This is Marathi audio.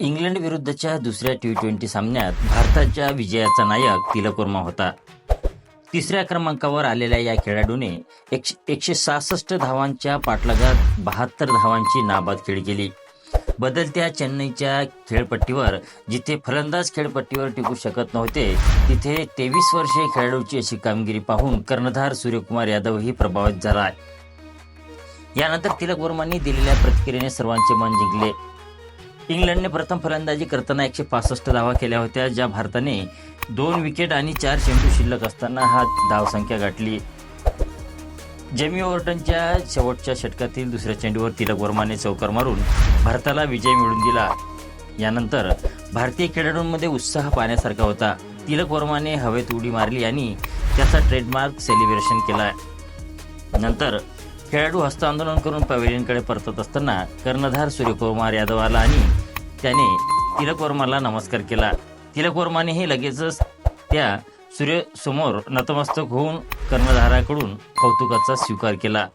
इंग्लंड विरुद्धच्या दुसऱ्या टी ट्वेंटी सामन्यात भारताच्या विजयाचा नायक तिलक वर्मा होता. तिसऱ्या क्रमांकावर आलेल्या या खेळाडूने एकशे एकशे सहासष्ट धावांच्या पाठलागात बहात्तर धावांची नाबाद खेळी केली. बदलत्या चेन्नईच्या खेळपट्टीवर जिथे फलंदाज खेळपट्टीवर टिकू शकत नव्हते तिथे तेवीस वर्षे खेळाडूची अशी कामगिरी पाहून कर्णधार सूर्यकुमार यादवही प्रभावित झाला. यानंतर तिलक वर्मांनी दिलेल्या प्रतिक्रियेने सर्वांचे मन जिंकले. इंग्लंडने प्रथम फलंदाजी करताना एकशे पासष्ट धावा केल्या होत्या ज्या भारताने दोन विकेट आणि चार चेंडू शिल्लक असताना हा धावसंख्या गाठली. जेमी ओव्हर्टनच्या शेवटच्या षटकातील दुसऱ्या चेंडूवर तिलक वर्माने चौकार मारून भारताला विजय मिळवून दिला. यानंतर भारतीय खेळाडूंमध्ये उत्साह पाहण्यासारखा होता. तिलक वर्माने हवेत उडी मारली आणि त्याचा ट्रेडमार्क सेलिब्रेशन केला. नंतर खेळाडू हस्तांदोलन करून पवेलियनकडे परतत असताना कर्णधार सूर्यकुमार यादव आला आणि त्याने तिलक वर्माला नमस्कार केला. तिलक वर्मानेही लगेचच त्या सूर्यसमोर नतमस्तक होऊन कर्णधाराकडून कौतुकाचा स्वीकार केला.